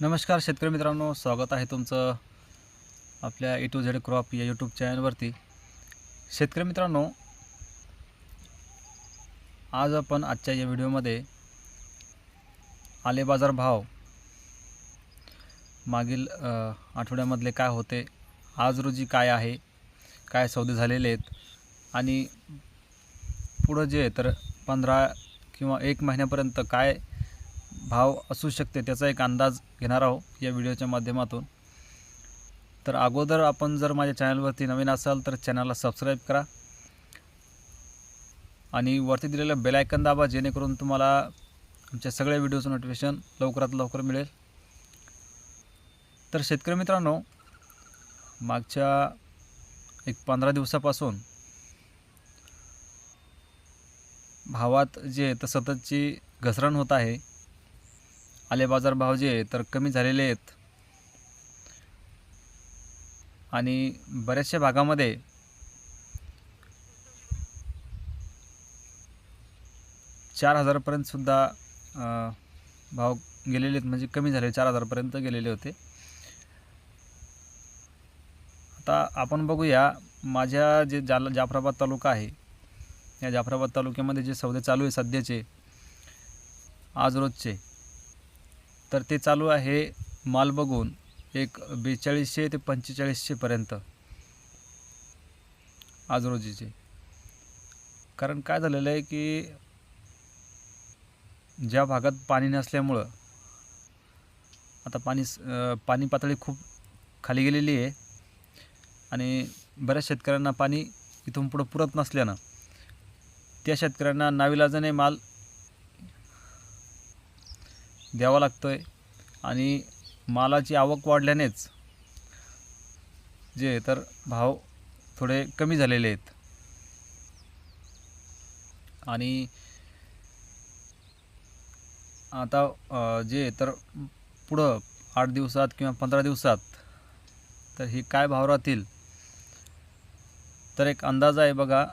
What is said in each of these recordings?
नमस्कार शेतकरी मित्रांनो स्वागत आहे तुमचं आपल्या ए टू झेड क्रॉप या यूट्यूब चॅनलवरती शेतकरी मित्रांनो आज आपण आजच्या या व्हिडिओमध्ये आले बाजार भाव. मागील आठवड्यामधले काय होते आज रोजी काय आहे काय सौदे झालेले आहेत आणि पुढं जे तर पंधरा किंवा एक महिन्यापर्यंत काय भाव असू शकते त्याचा एक अंदाज घेणार आहोत या व्हिडिओच्या माध्यमातून. तर अगोदर आपण जर माझ्या चॅनलवरती नवीन असाल तर चॅनलला सबस्क्राईब करा. आणि वरती दिलेलं बेल आयकन दाबा जेणेकरून तुम्हाला आमच्या सगळ्या व्हिडिओचं नोटिफिकेशन लवकरात लवकर मिळेल. तर शेतकरी मित्रांनो मागच्या एक पंधरा दिवसापासून भावात जे आहे तर सततची घसरण होत आहे. आले बाजार भाव जे तर कमी झालेले आहेत. आणि बऱ्याचशा भागामध्ये चार हजारपर्यंतसुद्धा सुद्धा भाव गेलेले आहेत. म्हणजे कमी झाले चार हजारपर्यंत गेलेले होते. आता आपण बघूया माझ्या जे जाल जाफराबाद तालुका आहे या जाफराबाद तालुक्यामध्ये जे सौदे चालू आहे सध्याचे आज रोजचे तर ते चालू आहे माल बघून एक बेचाळीसशे ते पंचेचाळीसशेपर्यंत आज रोजीचे. कारण काय झालेलं आहे की ज्या भागात पाणी नसल्यामुळं आता पाणी पाणी पातळी खूप खाली गेलेली आहे आणि बऱ्याच शेतकऱ्यांना पाणी इथून पुढं पुरत नसल्यानं त्या शेतकऱ्यांना नाविलाजाने माल द्यावा लागतो आहे आणि मालाची आवक वाढल्यानेच जे तर भाव थोडे कमी झालेले आहेत. आणि आता जे तर पुढं आठ दिवसात किंवा पंधरा दिवसात तर हे काय भाव राहतील? तर एक अंदाज आहे बघा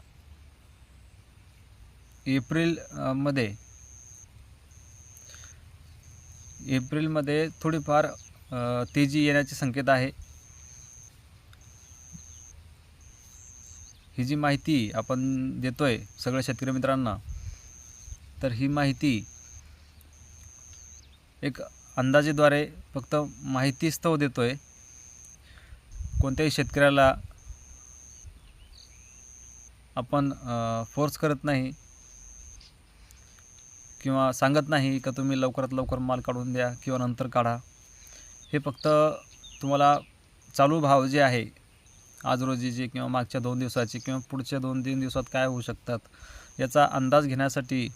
एप्रिलमध्ये एप्रिलमध्ये थोडीफार तेजी येण्याचे संकेत आहे. ही जी माहिती आपण देतो आहे सगळ्या शेतकरी मित्रांना तर ही माहिती एक अंदाजेद्वारे फक्त माहितीस्तव देतो आहे कोणत्याही शेतकऱ्याला आपण फोर्स करत नाही. किंवा सांगत नाही का तुम्ही लवकरात लवकर माल काढून द्या किंवा नंतर काढा. हे फक्त तुम्हाला चालू भाव जे आहे आज रोजीचे किंवा मागच्या दोन दिवसाचे किंवा पुढच्या दोन तीन दिवसात काय होऊ शकतात याचा अंदाज घेण्यासाठी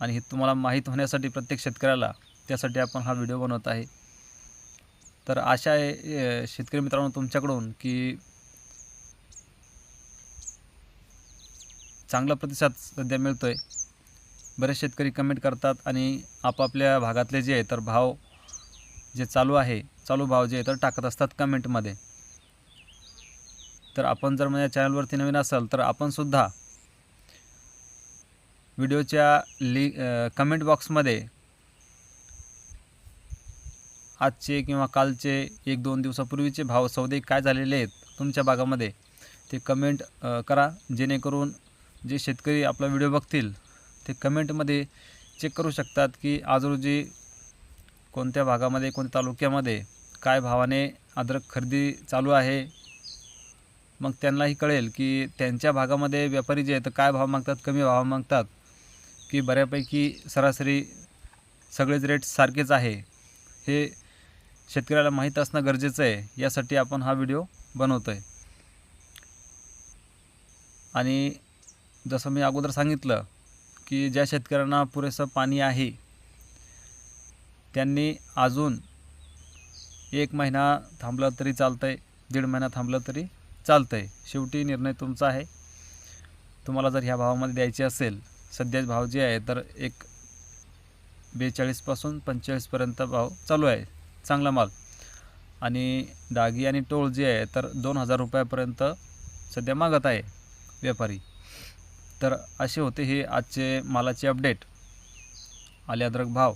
आणि हे तुम्हाला माहीत होण्यासाठी प्रत्येक शेतकऱ्याला त्यासाठी आपण हा व्हिडिओ बनवत आहे. तर आशा आहे शेतकरी मित्रांनो तुमच्याकडून की चांगला प्रतिसाद सध्या मिळतो आहे बरेच शेतकरी कमेंट करतात आणि आपापल्या भागातले जे आहे तर भाव जे चालू आहे चालू भाव जे आहे तर टाकत असतात कमेंटमध्ये तर आपण जर माझ्या चॅनलवरती नवीन असाल तर आपणसुद्धा व्हिडिओच्या लि कमेंट बॉक्समध्ये आजचे किंवा कालचे एक दोन दिवसापूर्वीचे भाव सौदे काय झालेले आहेत तुमच्या भागामध्ये ते कमेंट करा. जेणेकरून जे शेतकरी आपला व्हिडिओ बघतील ते कमेंटमध्ये चेक करू शकतात की आज रोजी कोणत्या भागामध्ये कोणत्या तालुक्यामध्ये काय भावाने अद्रक खरेदी चालू आहे. मग त्यांनाही कळेल की त्यांच्या भागामध्ये व्यापारी जे आहेत तर काय भाव मागतात कमी भाव मागतात की बऱ्यापैकी सरासरी सगळेच रेट सारखेच आहे. हे शेतकऱ्याला माहीत असणं गरजेचं आहे. यासाठी आपण हा व्हिडिओ बनवतो आहे आणि जसं मी अगोदर सांगितलं की ज्या शेतकऱ्यांना पुरेसं पाणी आहे त्यांनी अजून एक महिना थांबलं तरी चालतं आहे दीड महिना थांबलं तरी चालतं आहे शेवटी निर्णय तुमचा आहे. तुम्हाला जर ह्या भावामध्ये द्यायची असेल सध्याच भाव जे आहे तर एक बेचाळीसपासून पंचेचाळीसपर्यंत भाव चालू आहे चांगला माल. आणि डागी आणि टोळ जे आहे तर दोन हजार रुपयापर्यंत सध्या मागत आहे व्यापारी. तर असे होते हे आजचे मालाचे अपडेट. आले अद्रक भाव.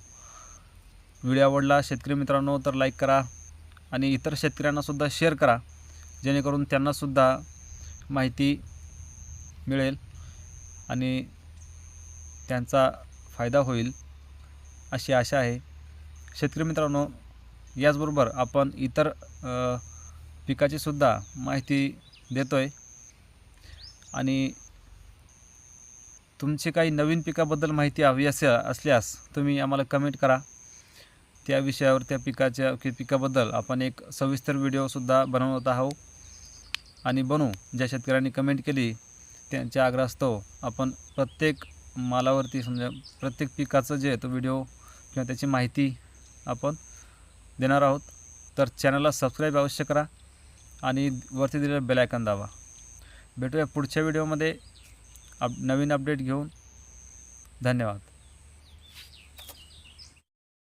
व्हिडिओ आवडला शेतकरी मित्रांनो तर लाईक करा आणि इतर शेतकऱ्यांनासुद्धा शेअर करा. जेणेकरून त्यांनासुद्धा माहिती मिळेल आणि त्यांचा फायदा होईल अशी आशा आहे. शेतकरी मित्रांनो याचबरोबर आपण इतर पिकाचीसुद्धा माहिती देतो आहे आणि तुमची काही नवीन पिकाबद्दल माहिती हवी असे असल्यास तुम्ही आम्हाला कमेंट करा. त्या विषयावर त्या पिकाच्या की पिकाबद्दल आपण एक सविस्तर व्हिडिओसुद्धा बनवत आहोत. आणि बनवू ज्या शेतकऱ्यांनी कमेंट केली त्यांच्या आग्रहास्तव आपण प्रत्येक मालावरती समजा प्रत्येक पिकाचं जे तो व्हिडिओ किंवा त्याची माहिती आपण देणार आहोत. तर चॅनलला सबस्क्राईब अवश्य करा आणि वरती दिलेलं बेलायकन दावा दाबा. भेटूया पुढच्या व्हिडिओमध्ये अप नवीन अपडेट घेऊन धन्यवाद.